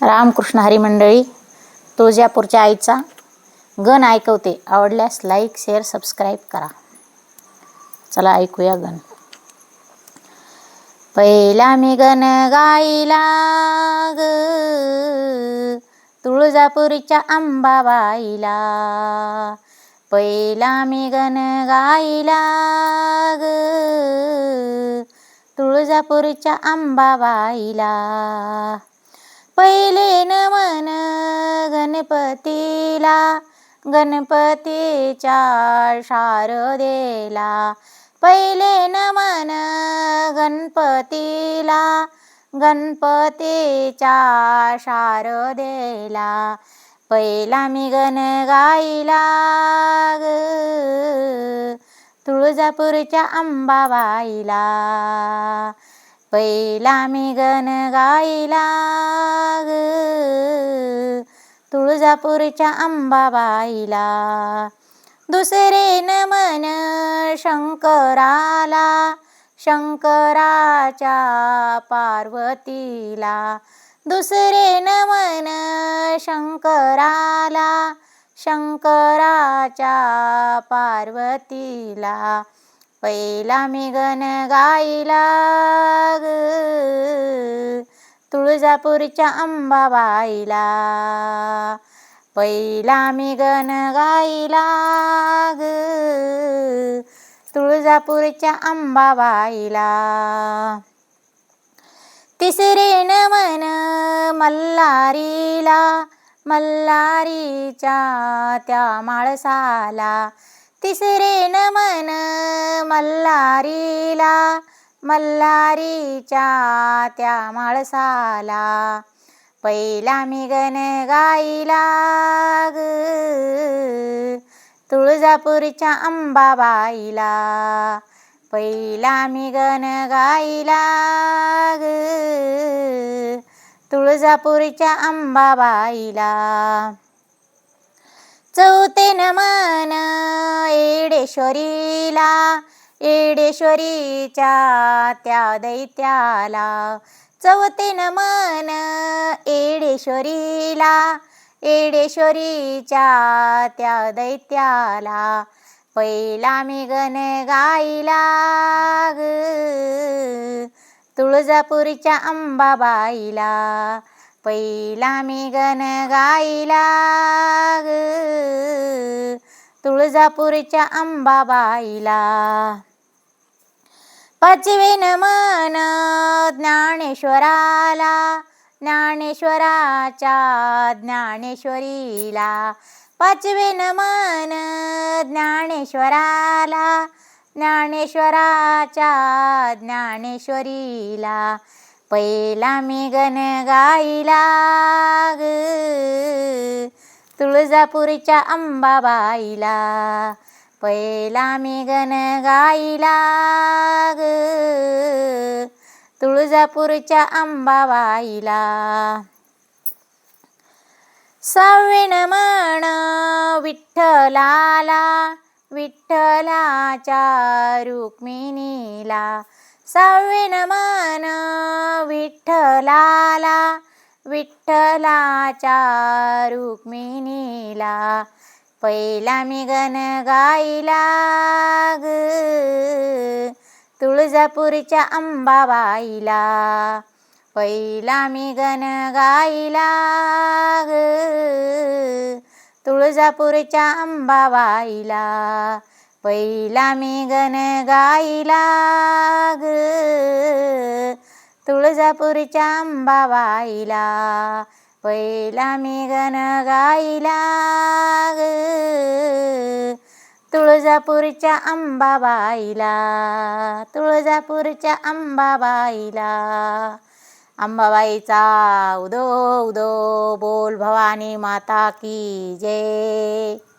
रामकृष्ण हरी मंडळी तुळजापूरच्या आईचा गण ऐकवते. आवडल्यास लाईक शेअर सबस्क्राईब करा. चला ऐकूया गण. पहिला मी गण गाईला ग तुळजापूरच्या अंबाबाईला पहिला मी गण गाईला ग तुळजापूरच्या अंबाबाईला पहिले नमन गणपतीला गणपतीच्या शारदेला पहिले नमन गणपतीला गणपतीच्या शारदेला पहिला मी गण गाईला ग तुळजापूरच्या अंबाबाईला. पहिला मी गण गाईला तुळजापूरच्या अंबाबाईला. दुसरे नमन शंकराला शंकराच्या पार्वतीला. दुसरे नमन शंकराला शंकराच्या पार्वतीला. पहिला मी गण गाईला ग. तुळजापूरच्या अंबाबाईला. पहिला मी गण गाईला ग. तुळजापूरच्या अंबाबाईला. तिसरे नमन मल्हारीला मल्हारीच्या त्या माळसाला. तिसरे नमन मल्हारीला मल्हारीच्या त्या माळसाला. पहिला मी गण गाईला ग तुळजापूरच्या अंबाबाईला. पहिला मी गण गाईला तुळजापूरच्या अंबाबाईला. चौथे नमन एडेश्वरीला एडेश्वरीच्या त्या दैत्याला चौथे नमन एडेश्वरीला एडेश्वरीच्या त्या दैत्याला पहिला मी गण गाईला ग तुळजापूरच्या अंबाबाईला पहिला मी गण गाईला तुळजापूरच्या अंबाबाईला पचविन मन ज्ञानेश्वराला ज्ञानेश्वराच्या ज्ञानेश्वरीला. पचविन मन ज्ञानेश्वराला ज्ञानेश्वराच्या ज्ञानेश्वरीला. पहिला मी गण गाईला ग तुळजापूरच्या अंबाबाईला. पहिला मी गण गाईला ग. तुळजापूरच्या अंबाबाईला सहावे नमन विठ्ठलाला विठ्ठलाच्या रुक्मिणीला. सहावे नमन विठ्ठलाला विठ्ठलाच्या रुक्मिणीला. पहिला मी गण गाईला ग तुळजापूरच्या अंबाबाईला. पहिला मी गण गाईला ग तुळजापूरच्या अंबाबाईला. पहिला मी गण गाईला ग तुळजापूरच्या अंबाबाईला. पहिला मी गन गाईला ग. तुळजापूरच्या अंबाबाईला. तुळजापूरच्या अंबाबाईला. अंबाबाईचा उदो उदो बोल भवानी माता की जय.